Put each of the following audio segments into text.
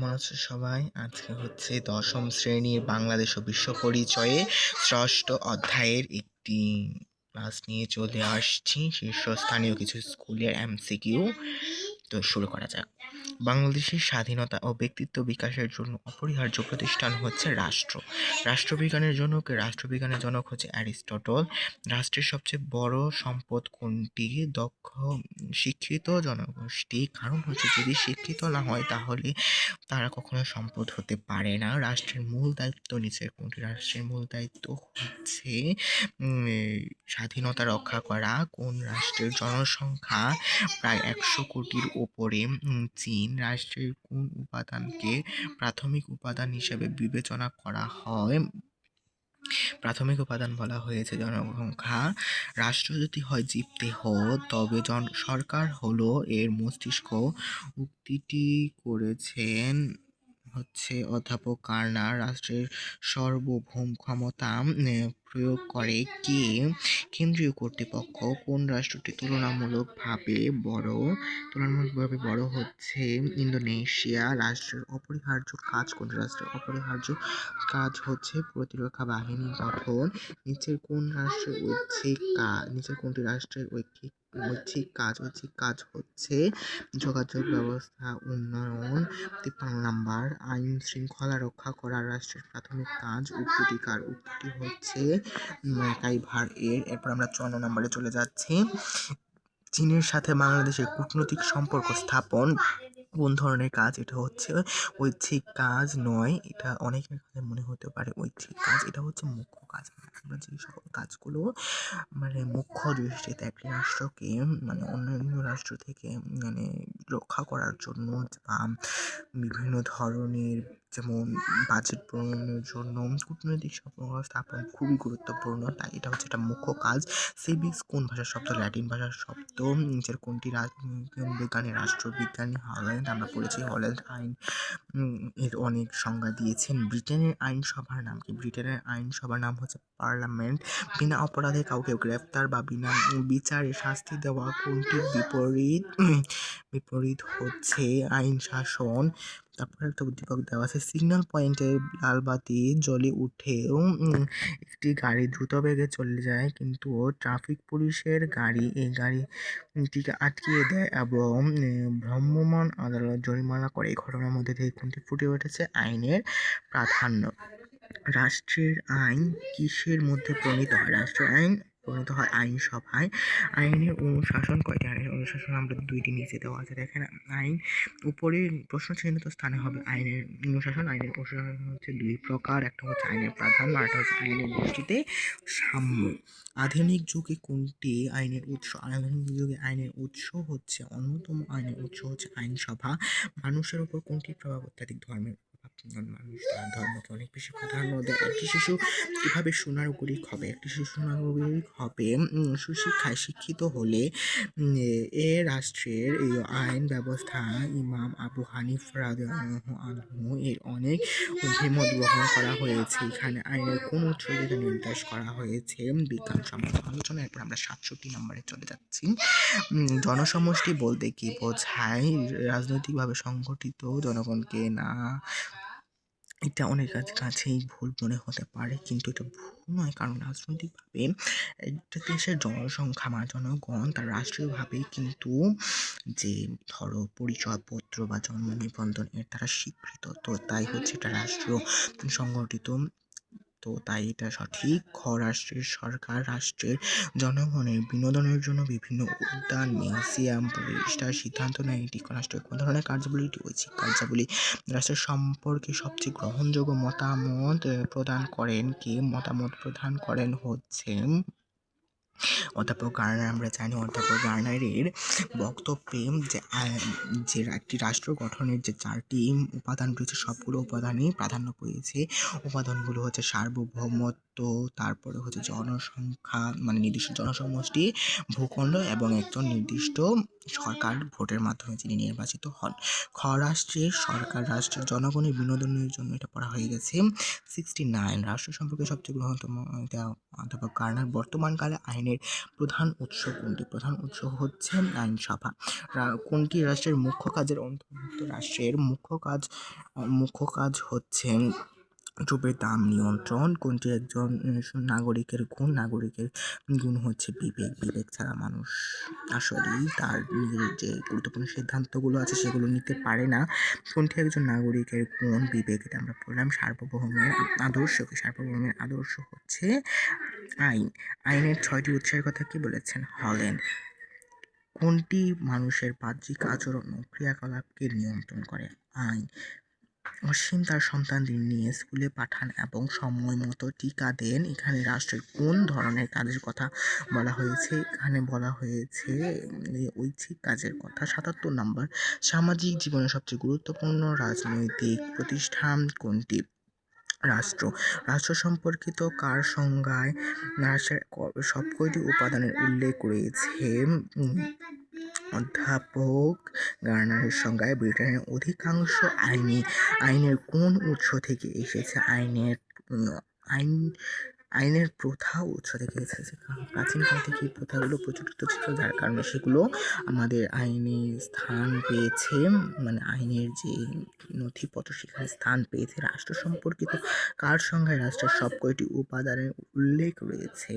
কেমন আছো সবাই? আজকে হচ্ছে দশম শ্রেণির বাংলাদেশ ও বিশ্ব পরিচয়ে ষষ্ঠ অধ্যায়ের একটি ক্লাস নিয়ে চলে আসছি। শীর্ষস্থানীয় কিছু স্কুলের এমসিকিউ তো শুরু করা যাক। বাংলাদেশের স্বাধীনতা ও ব্যক্তিত্ব বিকাশের জন্য অপরিহার্য প্রতিষ্ঠান হচ্ছে রাষ্ট্র। রাষ্ট্রবিজ্ঞানের জনক রাষ্ট্রবিজ্ঞানের জনক হচ্ছে অ্যারিস্টটল। রাষ্ট্রের সবচেয়ে বড় সম্পদ কোনটি? দক্ষ, শিক্ষিত জনগোষ্ঠী কারণ হচ্ছে যদি শিক্ষিত না হয় তাহলে তারা কখনো সম্পদ হতে পারে না। রাষ্ট্রের মূল দায়িত্ব নিচের কোনটি? রাষ্ট্রের মূল দায়িত্ব হচ্ছে স্বাধীনতা রক্ষা করা। কোন রাষ্ট্রের জনসংখ্যা? প্রায় একশো কোটির ওপরে চীন রাষ্ট্রের কোন উপাদানকে প্রাথমিক উপাদান হিসেবে বিবেচনা করা হয়? প্রাথমিক উপাদান বলা হয়েছে জনসংখ্যা। রাষ্ট্র যদি হয় জীবদেহ তবে জন, সরকার হলো এর মস্তিষ্ক। উক্তিটি করেছেন হচ্ছে অধ্যাপক কার্নার, রাষ্ট্রের সার্বভৌম ক্ষমতা প্রয়োগ করে কে কেন্দ্রীয় কর্তৃপক্ষ কোন রাষ্ট্রটি তুলনামূলকভাবে বড় তুলনামূলকভাবে বড় হচ্ছে? ইন্দোনেশিয়া রাষ্ট্রের অপরিহার্য কাজ কোন রাষ্ট্রের অপরিহার্য কাজ হচ্ছে প্রতিরক্ষা বাহিনী গঠন। নিচের কোন রাষ্ট্রের ঐচ্ছিক কাজ নিচের কোনটি রাষ্ট্রের ঐচ্ছিক ঐচ্ছিক কাজ ঐচ্ছিক কাজ হচ্ছে। যোগাযোগ ব্যবস্থা, উন্নয়ন, তিপ্পান্ন নাম্বার আইন শৃঙ্খলা রক্ষা করা রাষ্ট্রের প্রাথমিক কাজ উক্তিটি কার উক্তিটি হচ্ছে ম্যাকাইভার এর। এরপর আমরা চুয়ান্ন নাম্বারে চলে যাচ্ছি। চীনের সাথে বাংলাদেশের কূটনৈতিক সম্পর্ক স্থাপন কোন ধরনের কাজ? এটা হচ্ছে ঐচ্ছিক কাজ নয়, এটা অনেকের কাছে মনে হতে পারে ঐচ্ছিক কাজ। এটা হচ্ছে মুখ্য কাজ আমরা যে সকল কাজগুলো মানে মুখ্য দৃষ্টিতে একটি রাষ্ট্রকে মানে অন্যান্য রাষ্ট্র থেকে মানে রক্ষা করার জন্য বা বিভিন্ন ধরনের যেমন বাজেট প্রণয়নের জন্য কূটনৈতিক সম্পর্ক স্থাপন খুবই গুরুত্বপূর্ণ। তাই এটা হচ্ছে একটা মুখ্য কাজ। সিভিক্স কোন ভাষার শব্দ? ল্যাটিন ভাষার শব্দ। নিচের কোনটি বিজ্ঞানী, রাষ্ট্রবিজ্ঞানী হল্যান্ড আমরা পড়েছি হল্যান্ড আইন এর অনেক সংজ্ঞা দিয়েছেন। ব্রিটেনের আইনসভার নাম কি? ব্রিটেনের আইনসভার নাম হচ্ছে পার্লামেন্ট, বিনা অপরাধে কাউকে গ্রেফতার বা বিনা বিচারে শাস্তি দেওয়া কোনটির বিপরীত? বিপরীত হচ্ছে আইন শাসন। তারপর একটা উদ্দীপক দেওয়া আছে, সিগন্যাল পয়েন্টে লাল বাতি জ্বলে উঠেও একটি গাড়ি দ্রুত বেগে চলে যায়, কিন্তু ট্রাফিক পুলিশের গাড়ি এই গাড়িটিকে আটকিয়ে দেয় এবং ভ্রাম্যমাণ আদালত জরিমানা করে। এই ঘটনার মধ্যে থেকে কোনটি ফুটে উঠেছে? আইনের প্রাধান্য। রাষ্ট্রের আইন কিসের মধ্যে প্রণীত হয়? রাষ্ট্রের আইন প্রণীত হয় আইনসভায়। আইনের অনুশাসন কয়টি? আইনের অনুশাসন আমরা দুইটি নিচে দেওয়া আছে। দেখেন, আইন উপরে প্রশ্ন চিহ্নিত স্থানে হবে আইনের অনুশাসন। আইনের অনুশাসন হচ্ছে দুই প্রকার। একটা হচ্ছে আইনের প্রাধান্য আর একটা হচ্ছে আইনের দৃষ্টিতে সাম্য। আধুনিক যুগে কোনটি আইনের উৎস? আধুনিক যুগে আইনের উৎস হচ্ছে অন্যতম আইনের উৎস হচ্ছে আইনসভা। মানুষের উপর কোনটি প্রভাব অত্যাধিক? ধর্মের মানুষ ধর্মকে অনেক বেশি প্রাধান্য দেয় একটি শিশু কীভাবে সুনাগরিক হবে, একটি শিশু সুনাগরিক হবে সুশিক্ষায় শিক্ষিত হলে এ রাষ্ট্রের আইন ব্যবস্থা, ইমাম আবু হানিফ এর অনেক অভিমত গ্রহণ করা হয়েছে। এখানে আইনের কোন উৎস থেকে নির্দেশ করা হয়েছে। বিজ্ঞানসম্মত আলোচনা এরপর আমরা সাতষট্টি নম্বরে চলে যাচ্ছি। জনসমষ্টি বলতে কি বোঝায়? রাজনৈতিকভাবে সংগঠিত জনগণকে না এটা অনেক অনেকের কাছেই ভুল মনে হতে পারে, কিন্তু এটা ভুল নয়। কারণ রাজনৈতিকভাবে একটা দেশের জনসংখ্যা বা জনগণ, তার রাষ্ট্রীয়ভাবে কিন্তু যে ধরো পরিচয়পত্র বা জন্ম নিবন্ধন এর দ্বারা স্বীকৃত, তো তাই হচ্ছে এটা রাষ্ট্রীয় সংগঠিত তো তাই এটা সঠিক। খ রাষ্ট্রের সরকার, রাষ্ট্রের জনগণের বিনোদনের জন্য বিভিন্ন উদ্যান, মিউজিয়াম, প্রতিষ্ঠার সিদ্ধান্ত নেয়। এটি রাষ্ট্রের কোন ধরনের কার্যাবলী ঐচ্ছিক কার্যাবলী। রাষ্ট্রের সম্পর্কে সবচেয়ে গ্রহণযোগ্য মতামত প্রদান করেন কে? মতামত প্রদান করেন হচ্ছে অধ্যাপক গার্নার, আমরা জানি অধ্যাপক গার্নারের বক্তব্যে যে যে একটি রাষ্ট্র গঠনের যে চারটি উপাদান রয়েছে, সবগুলো উপাদানই প্রাধান্য পেয়েছে। উপাদানগুলো হচ্ছে সার্বভৌমত্ব, তারপরে হচ্ছে জনসংখ্যা মানে নির্দিষ্ট জনসমষ্টি, ভূখণ্ড এবং একজন নির্দিষ্ট সরকার ভোটের মাধ্যমে যিনি নির্বাচিত হন। খ রাষ্ট্রের সরকার, রাষ্ট্রের জনগণের বিনোদনের জন্য এটা পড়া হয়ে গেছে। সিক্সটি নাইন রাষ্ট্র সম্পর্কে সবচেয়ে গ্রহণতম অধ্যাপক কার্নার বর্তমানকালে আইনের আইনের প্রধান উৎস কোনটি? প্রধান উৎস হচ্ছে আইনসভা। কোনটি রাষ্ট্রের মুখ্য কাজের অন্তর্ভুক্ত? রাষ্ট্রের মুখ্য কাজ মুখ্য কাজ হচ্ছে দ্রব্যের দাম নিয়ন্ত্রণ, কোনটি একজন নাগরিকের গুণ নাগরিকের গুণ হচ্ছে বিবেক। বিবেক ছাড়া মানুষ আসলেই তার নিজের যে গুরুত্বপূর্ণ সিদ্ধান্তগুলো আছে সেগুলো নিতে পারে না। কোনটি একজন নাগরিকের গুণ, বিবেক, এটা আমরা পড়লাম। সার্বভৌমের আদর্শ কি? সার্বভৌমের আদর্শ হচ্ছে আইন। আইনের ছয়টি উৎসের কথা কি বলেছেন? হলেন, কোনটি মানুষের বাহ্যিক আচরণ ও ক্রিয়াকলাপকে নিয়ন্ত্রণ করে? আইন। অসীম তার সন্তানদের নিয়ে স্কুলে পাঠান এবং সময় মতো টিকা দেন। এখানে রাষ্ট্রের কোন ধরনের কাজের কথা বলা হয়েছে? এখানে বলা হয়েছে ঐচ্ছিক কাজের কথা। সাতাত্তর নম্বর, সামাজিক জীবনে সবচেয়ে গুরুত্বপূর্ণ রাজনৈতিক প্রতিষ্ঠান কোনটি? রাষ্ট্র। রাষ্ট্র সম্পর্কিত কার সংজ্ঞায় রাষ্ট্রের সবকটি উপাদানের উল্লেখ রয়েছে। অধ্যাপক গার্নারের সংজ্ঞায় ব্রিটেনের অধিকাংশ আইনি আইনের কোন উৎস থেকে এসেছে? আইনের আইন আইনের প্রথা উৎস থেকে এসেছে। কারণ প্রাচীনকাল থেকে এই প্রথাগুলো প্রচলিত ছিল, যার কারণে সেগুলো আমাদের আইনে স্থান পেয়েছে। মানে আইনের যে নথিপত্র, সেখানে স্থান পেয়েছে। রাষ্ট্র সম্পর্কিত কার সংজ্ঞায় রাষ্ট্রের সব কয়টি উপাদানের উল্লেখ রয়েছে।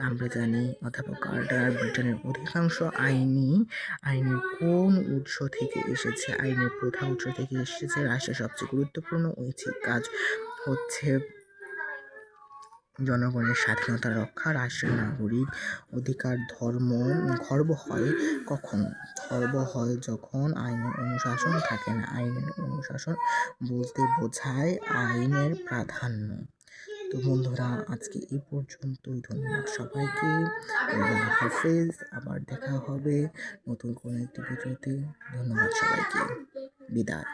আমরা জানি অধ্যাপক কার্টার, ব্রিটেনের অধিকাংশ আইনি, আইনের কোন উৎস থেকে এসেছে, আইনের প্রথা উৎস থেকে এসেছে, রাষ্ট্রের সবচেয়ে গুরুত্বপূর্ণ ঐচ্ছিক কাজ হচ্ছে জনগণের স্বাধীনতা রক্ষা, রাষ্ট্রের নাগরিক অধিকার, ধর্ম খর্ব হয় কখন? খর্ব হয় যখন আইনের অনুশাসন থাকে না। আইনের অনুশাসন বলতে বোঝায় আইনের প্রাধান্য। তো বন্ধুরা, আজকে এই পর্যন্তই। ধন্যবাদ সবাইকে। হাফেজ। আবার দেখা হবে নতুন কোনো একটি ভিডিওতে। ধন্যবাদ সবাইকে। বিদায়।